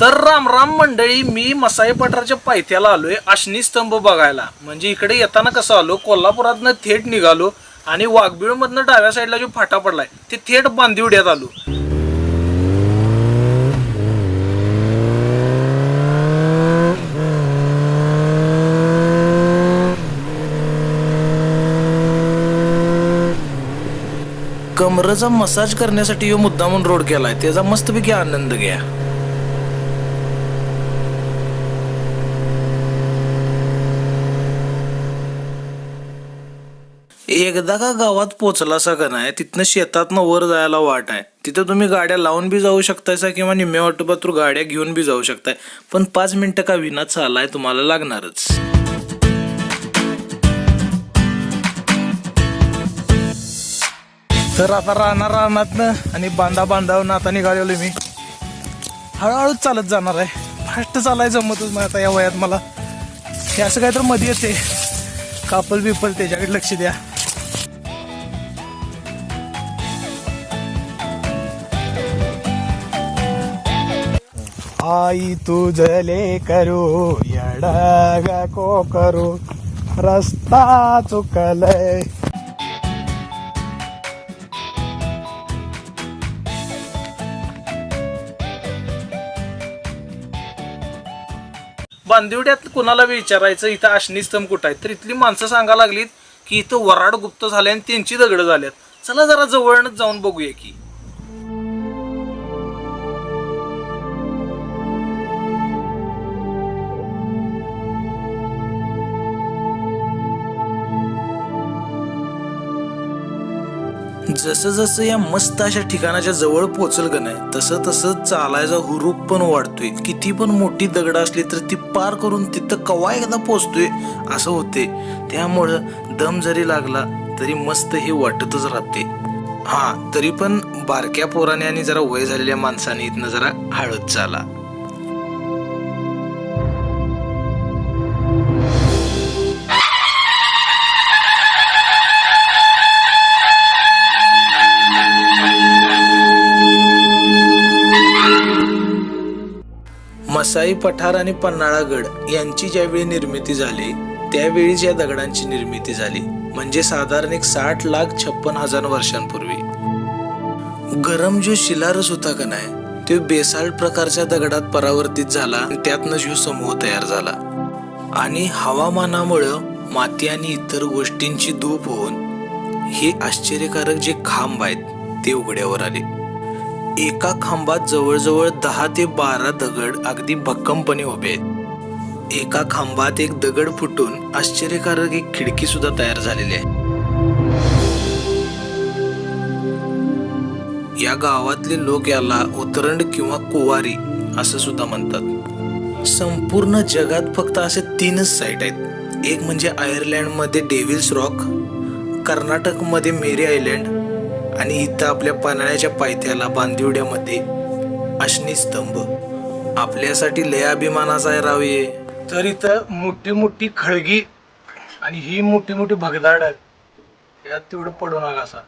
तर राम राम मंडळी मी मसाई पठारच्या पायथ्याला आलोय अश्नी स्तंभ बघायला. म्हणजे इकडे येताना कसं आलो कोल्हापुरातनं थेट निघालो आणि वाघबिळमधनं डाव्या साईडला जो फाटा पडलाय ते थेट बांदिवड्यात आलो. कमरेचा मसाज करण्यासाठी ह्यो मुद्दामून रोड केलाय. त्याचा मस्तपैकी आनंद घ्या. एकदा का गावात पोचलासा का नाही तिथनं शेतातनं वर जायला वाट आहे. तिथं तुम्ही गाड्या लावून बी जाऊ शकतायसा किंवा निम्म्या वाटोपातूर गाड्या घेऊन बी जाऊ शकताय. पण पाच मिनटं का विना चालाय तुम्हाला लागणारच. तर आता राहणार राहणार आणि बांधा बांधावून आता निघालेलो मी. हळूहळू चालत जाणार आहे. फास्ट चालायचं जमतच नाही आता या वयात मला. हे असं काय तर मध्ये येते. कापल बिपल त्याच्याकडे लक्ष द्या. आई तुझले करू यडग को करू रस्ता चुकलय बांदिवड्यात कुणाला विचारायचं? इथं अशनी स्तंभ कुठं आहे तर इथली माणसं सांगा लागलीत की इथं वराड गुप्त झाले आणि त्यांची दगड झाल्यात चला जरा जवळच जाऊन बघूया की. जसं जसं या मस्त अशा ठिकाणाच्या जवळ पोचल का नाही तसं तसं चालायचा हुरूप पण वाढतोय. किती पण मोठी दगड असली तर ती पार करून तिथं कवा एकदा पोचतोय असं होते त्यामुळं दम जरी लागला तरी मस्त हे वाटतच राहते हा तरी पण बारक्या पोराने आणि जरा वय झालेल्या माणसाने इथनं जरा हळद चाला मसाई पठार आणि पन्हाळागड यांची ज्यावेळी निर्मिती झाली त्यावेळीच या दगडांची निर्मिती झाली. म्हणजे साधारण एक साठ लाख छप्पन हजार वर्षांपूर्वी. गरम जो शिलारस होता का नाही तो बेसाल्ट प्रकारच्या दगडात परावर्तित झाला त्यातनं जो समूह तयार झाला. आणि हवामानामुळं माती आणि इतर गोष्टींची धूप होऊन हे आश्चर्यकारक जे खांब आहेत ते उघड्यावर आले. एका खांबात जवळजवळ दहा ते बारा दगड अगदी भक्कमपणे उभे. आहेत एका खांबात एक दगड फुटून आश्चर्यकारक एक खिडकी सुद्धा तयार झालेली आहे. या गावातले लोक याला उतरंड किंवा कुवारी असं सुद्धा म्हणतात. संपूर्ण जगात फक्त असे तीनच साईट आहेत. एक म्हणजे आयर्लंडमध्ये डेव्हिल्स रॉक कर्नाटकमध्ये मेरी आयलँड आणि इथं आपल्या पन्हाळ्याच्या पायथ्याला बांदिवड्यामध्ये अशनी स्तंभ. आपल्यासाठी लय अभिमानाचा आहे रावे तर इथं मोठी मोठी खळगी आणि ही मोठी मोठी भगदाड आहेत. यात तेवढं पडू नका असा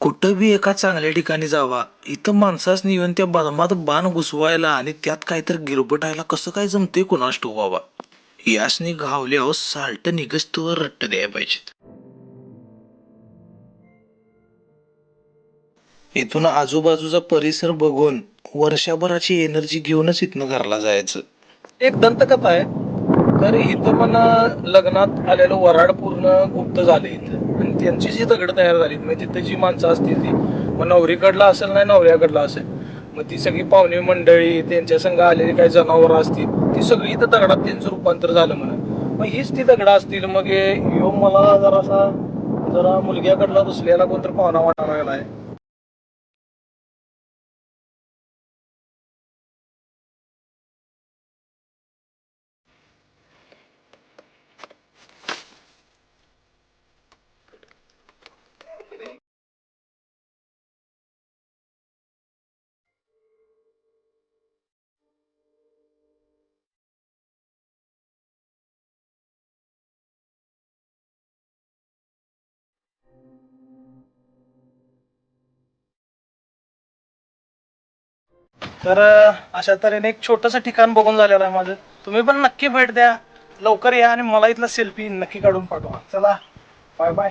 कुठं बी एका चांगल्या ठिकाणी जावा. इथं माणसाच येऊन त्या बदमात बाण घुसवायला आणि त्यात काहीतरी गिरबटायला कसं काय जमते कुणास ठेवू बाबा? यासनी घावल्यावर साल्ट निगस्तवर रट्ट द्यायला पाहिजेत. इथून आजूबाजूचा परिसर बघून वर्षभराची एनर्जी घेऊनच इथनं घरला जायचं. एक दंतकथा आहे. तर इथं पण लग्नात आलेलं वराड पूर्ण गुप्त झाले इथं. आणि त्यांची जी दगड तयार झाली म्हणजे तिथं जी माणसं असतील ती. मग नवरीकडला असेल नाही नवऱ्याकडला असेल. मग ती सगळी पाहुणे मंडळी त्यांच्या संघ आलेली काही जनावरं असतील ती सगळी इथं दगडात त्यांचं रूपांतर झालं म्हणा. मग हीच ती दगड असतील. मग हे मला जरासा जरा मुलग्याकडला दुसऱ्याला कोणतरी पाहुणा वाटायला आहे तर अशा तऱ्हेने एक छोटस ठिकाण बघून झालेलं आहे माझं. तुम्ही पण नक्की भेट द्या. लवकर या आणि मला इथला सेल्फी नक्की काढून पाठवा. चला बाय बाय